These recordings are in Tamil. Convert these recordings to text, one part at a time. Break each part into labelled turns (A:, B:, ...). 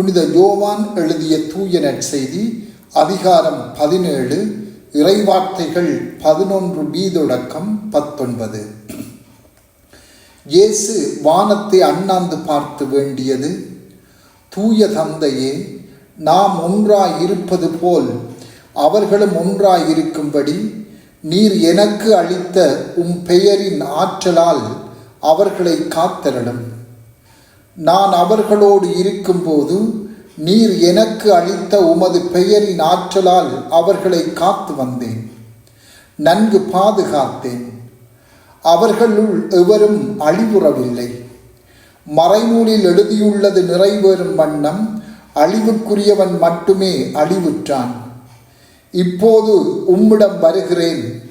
A: புனித யோவான் எழுதிய தூய நற்செய்தி அதிகாரம் பதினேழு இறைவார்த்தைகள் பதினொன்று பி பத்தொன்பது. இயேசு வானத்தை அண்ணாந்து பார்த்து வேண்டியது தூய தந்தையே நாம் ஒன்றாய் இருப்பது போல் அவர்களும் ஒன்றாய் இருக்கும்படி நீர் எனக்கு அளித்த உம் பெயரின் ஆற்றலால் அவர்களை காத்திரணும் நான் அவர்களோடு இருக்கும்போது நீர் எனக்கு அளித்த உமது பெயரின் ஆற்றலால் அவர்களை காத்து வந்தேன். நன்கு பாதுகாத்தேன். அவர்களுள் எவரும் அழிவுறவில்லை. மறைநூலில் எழுதியுள்ளது நிறைவேறும் வண்ணம் அழிவுக்குரியவன் மட்டுமே அழிவுற்றான். இப்போது உம்மிடம் வருகிறேன்.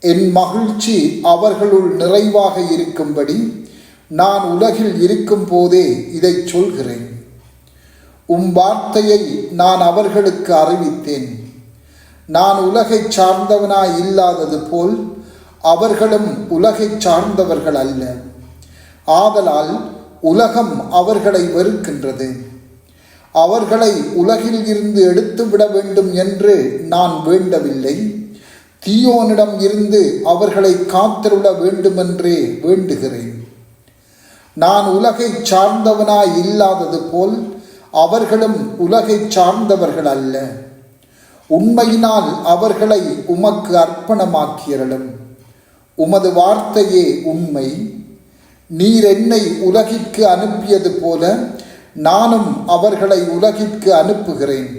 A: என் மகிழ்ச்சி அவர்களுள் நிறைவாக இருக்கும்படி நான் உலகில் இருக்கும் போதே இதை சொல்கிறேன். உம் வார்த்தையை நான் அவர்களுக்கு அறிவித்தேன். நான் உலகைச் சார்ந்தவனாய் இல்லாதது போல் அவர்களும் உலகைச் சார்ந்தவர்கள் அல்ல. ஆதலால் உலகம் அவர்களை வெறுக்கின்றது. அவர்களை உலகில் இருந்து எடுத்துவிட வேண்டும் என்று நான் வேண்டவில்லை. தீயோனிடம் இருந்து அவர்களை காத்திருள வேண்டுமென்றே வேண்டுகிறேன். நான் உலகை சார்ந்தவனாய் இல்லாதது போல் அவர்களும் உலகை சார்ந்தவர்கள் அல்ல. உண்மையினால் அவர்களை உமக்கு அர்ப்பணமாக்கியரலும் உமது வார்த்தையே உண்மை. நீர் என்னை உலகிற்கு அனுப்பியது போல நானும் அவர்களை உலகிற்கு அனுப்புகிறேன்.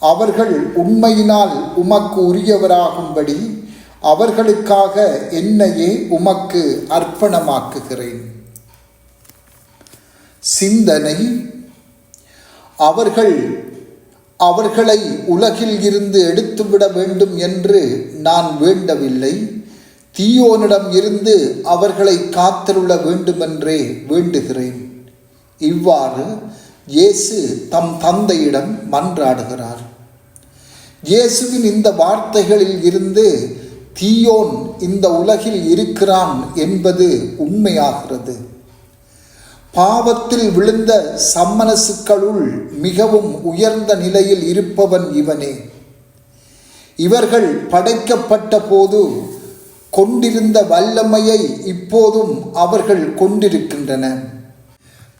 A: அவர்கள் உண்மையினால் உமக்கு உரியவராகும்படி அவர்களுக்காக என்னையே உமக்கு அர்ப்பணமாக்குகிறேன். சிந்தனை. அவர்கள் அவர்களை உலகில் இருந்து எடுத்துவிட வேண்டும் என்று நான் வேண்டவில்லை. தீயோனிடம் இருந்து அவர்களை காத்தருள வேண்டுமென்றே வேண்டுகிறேன். இவ்வாறு இயேசு தம் தந்தையிடம் மன்றாடுகிறார். இயேசுவின் இந்த வார்த்தைகளில் இருந்து தீயோன் இந்த உலகில் இருக்கிறான் என்பது உண்மையாகிறது. பாவத்தில் விழுந்த சம்மனசுக்களுள் மிகவும் உயர்ந்த நிலையில் இருப்பவன் இவனே. இவர்கள் படைக்கப்பட்ட போது கொண்டிருந்த வல்லமையை இப்போதும் அவர்கள் கொண்டிருக்கின்றன.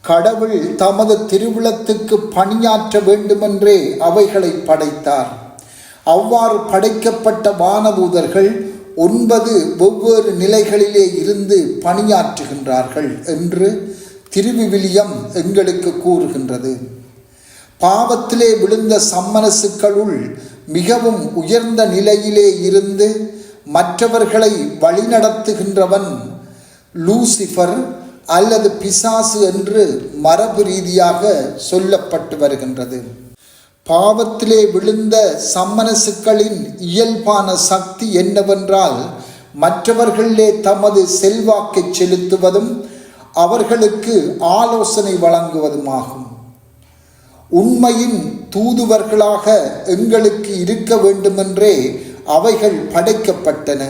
A: கடவுள் தமது திருவிழத்துக்கு பணியாற்ற வேண்டுமென்றே அவைகளை படைத்தார். அவ்வாறு படைக்கப்பட்ட வானதூதர்கள் ஒன்பது வெவ்வேறு நிலைகளிலே இருந்து பணியாற்றுகின்றார்கள் என்று திருவிவிலியம் எங்களுக்கு கூறுகின்றது. பாவத்திலே விழுந்த சம்மனசுக்களுள் மிகவும் உயர்ந்த நிலையிலே இருந்து மற்றவர்களை வழிநடத்துகின்றவன் லூசிஃபர் அல்லது பிசாசு என்று மரபு ரீதியாக சொல்லப்பட்டு வருகின்றது. பாவத்திலே விழுந்த சம்மனசுக்களின் இயல்பான சக்தி என்னவென்றால் மற்றவர்களிலே தமது செல்வாக்கை செலுத்துவதும் அவர்களுக்கு ஆலோசனை வழங்குவதுமாகும். உண்மையின் தூதுவர்களாக எங்களுக்கு இருக்க வேண்டுமென்றே அவைகள் படைக்கப்பட்டன.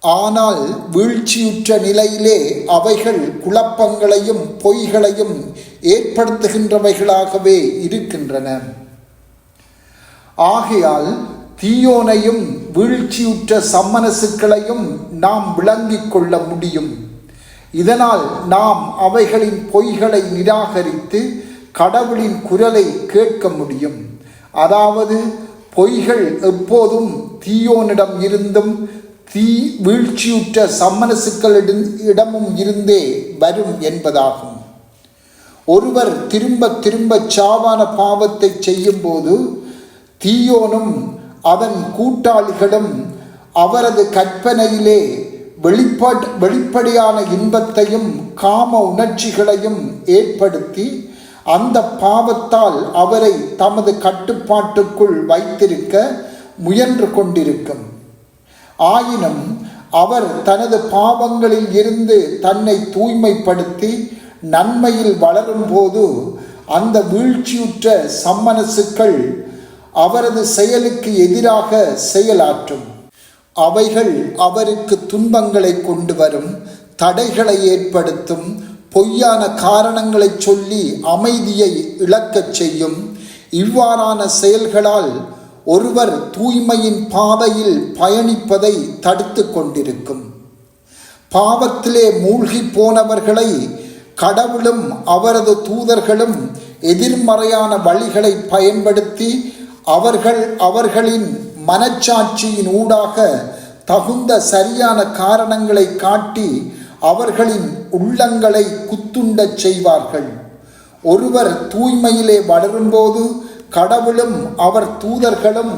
A: ஆனால் வீழ்ச்சியுற்ற நிலையிலே அவைகள் குழப்பங்களையும் பொய்களையும் ஏற்படுத்துகின்றவைகளாகவே இருக்கின்றன. ஆகையால் தீயோனையும் வீழ்ச்சியுற்ற சம்மனசுக்களையும் நாம் விளங்கிக் கொள்ள முடியும். இதனால் நாம் அவைகளின் பொய்களை நிராகரித்து கடவுளின் குரலை கேட்க முடியும். அதாவது பொய்கள் எப்போதும் தீயோனிடம் இருந்தும் தீ வீழ்ச்சியுற்ற சம்மனசுக்களிடம் இடமும் இருந்தே வரும் என்பதாகும். ஒருவர் திரும்ப திரும்ப சாவான பாவத்தை செய்யும்போது தீயோனும் அதன் கூட்டாளிகளும் அவரது கற்பனையிலே வெளிப்பாட் வெளிப்படையான இன்பத்தையும் காம உணர்ச்சிகளையும் ஏற்படுத்தி அந்த பாவத்தால் அவரை தமது கட்டுப்பாட்டுக்குள் வைத்திருக்க முயன்று கொண்டிருக்கும். ஆயினும் அவர் தனது பாவங்களில் இருந்து தன்னை தூய்மைப்படுத்தி நன்மையில் வளரும்போது அந்த வீழ்ச்சியுற்ற சம்மனசுக்கள் அவரது செயலுக்கு எதிராக செயலாற்றும். அவைகள் அவருக்கு துன்பங்களை கொண்டு வரும் தடைகளை ஏற்படுத்தும் பொய்யான காரணங்களை சொல்லி அமைதியை இழக்கச் செய்யும். இவ்வாறான செயல்களால் ஒருவர் தூய்மையின் பாதையில் பயணிப்பதை தடுத்து கொண்டிருக்கும். பாவத்திலே மூழ்கி போனவர்களை கடவுளும் அவரது தூதர்களும் எதிர்மறையான வழிகளை பயன்படுத்தி அவர்கள் அவர்களின் மனச்சாட்சியின் ஊடாக தகுந்த சரியான காரணங்களை காட்டி அவர்களின் உள்ளங்களை குத்துண்டச் செய்வார்கள். ஒருவர் தூய்மையிலே வளரும்போது கடவுளும் அவர் தூதர்களும்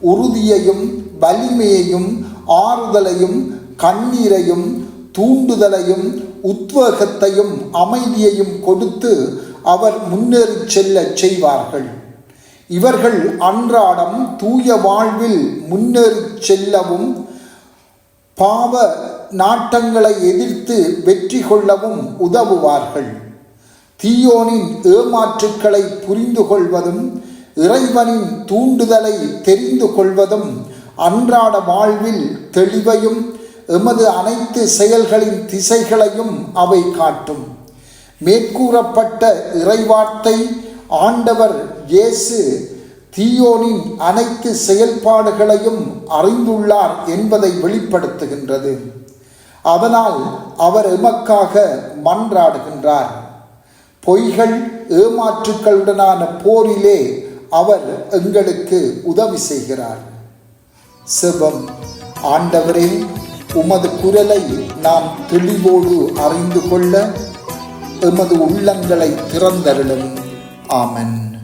A: உறுதியையும் வலிமையையும் ஆறுதலையும் கண்ணீரையும் தூண்டுதலையும் உத்வேகத்தையும் அமைதியையும் கொடுத்து அவர் முன்னேறிச் செல்லச் செய்வார்கள். இவர்கள் அன்றாடம் தூய வாழ்வில் முன்னேறி செல்லவும் பாவ நாட்டங்களை எதிர்த்து வெற்றி கொள்ளவும் உதவுவார்கள். தீயோனின் ஏமாற்றுக்களை புரிந்து கொள்வதும் இறைவனின் தூண்டுதலை தெரிந்து கொள்வதும் அன்றாட வாழ்வில் தெளிவையும் எமது அனைத்து செயல்களின் திசைகளையும் அவை காட்டும். மேற்கூறப்பட்ட இறைவார்த்தை ஆண்டவர் இயேசு தீயோனின் அனைத்து செயல்பாடுகளையும் அறிந்துள்ளார் என்பதை வெளிப்படுத்துகின்றது. அதனால் அவர் எமக்காக மன்றாடுகின்றார். பொய்கள் ஏமாற்றுக்களுடனான போரிலே அவர் எங்களுக்கு உதவி செய்கிறார். செவம் ஆண்டவரே உமது குரலை நாம் தெளிவோடு அறிந்து கொள்ள எமது உள்ளங்களை திறந்தருளும். Amen.